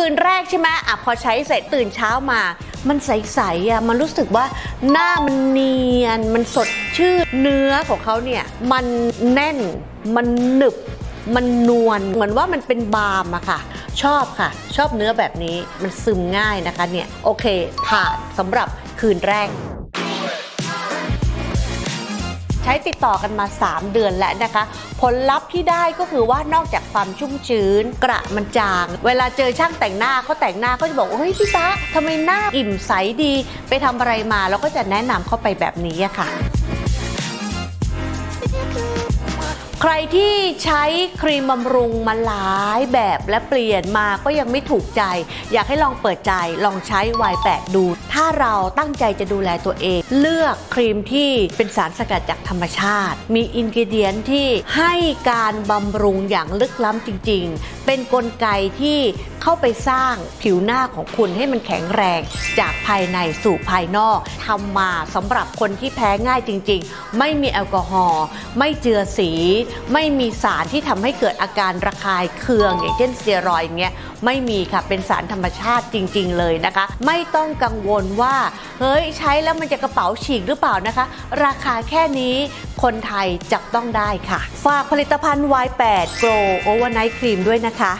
คืนแรกใช่ไหมอะพอใช้เสร็จตื่นเช้ามา มันใสๆอะมันรู้สึกว่าหน้ามันเนียน มันสดชื่นเนื้อของเขาเนี่ย มันแน่น มันหนึบ มันนวลเหมือนว่ามันเป็นบาร์มอะค่ะ ชอบค่ะ ชอบเนื้อแบบนี้มันซึมง่ายนะคะเนี่ย โอเคผ่านสำหรับคืนแรก ใช้ติดต่อกันมา 3 เดือนแล้วนะคะ ผลลัพธ์ที่ได้ก็คือว่านอกจากความชุ่มชื้น กระมันจาง เวลาเจอช่างแต่งหน้าเขาแต่งหน้าเขาจะบอกว่าเฮ้ยพี่ตาทำไมหน้าอิ่มใสดี ไปทำอะไรมาเราก็จะแนะนำเข้าไปแบบนี้อะค่ะ ใครที่ใช้ครีมบำรุงมาหลายแบบและเปลี่ยนมาก็ยังไม่ถูกใจ อยากให้ลองเปิดใจลองใช้ Y8 ดู ถ้าเราตั้งใจจะดูแลตัวเอง เลือกครีมที่เป็นสารสกัดจากธรรมชาติ มีอินกิเดียนที่ให้การบำรุงอย่างลึกล้ำจริง ๆ เป็นนกลไกที่ เข้าไปสร้างผิวหน้าของคุณให้มันแข็งแรงจากภายในสู่ภายนอกทำมาสำหรับคนที่แพ้ง่ายจริง ๆ ไม่มีแอลกอฮอล์ไม่เจือสี ไม่มีสารที่ทำให้เกิดอาการระคายเคืองอย่างเช่นสเตียรอยด์เงี้ยไม่มีค่ะเป็นสารธรรมชาติจริง ๆ เลยนะคะ ไม่ต้องกังวลว่าเฮ้ยใช้แล้วมันจะกระเป๋าฉีกหรือเปล่านะคะ ราคาแค่นี้คนไทยจับต้องได้ค่ะ ฝากผลิตภัณฑ์ Y8 Grow Overnight Cream ด้วยนะคะ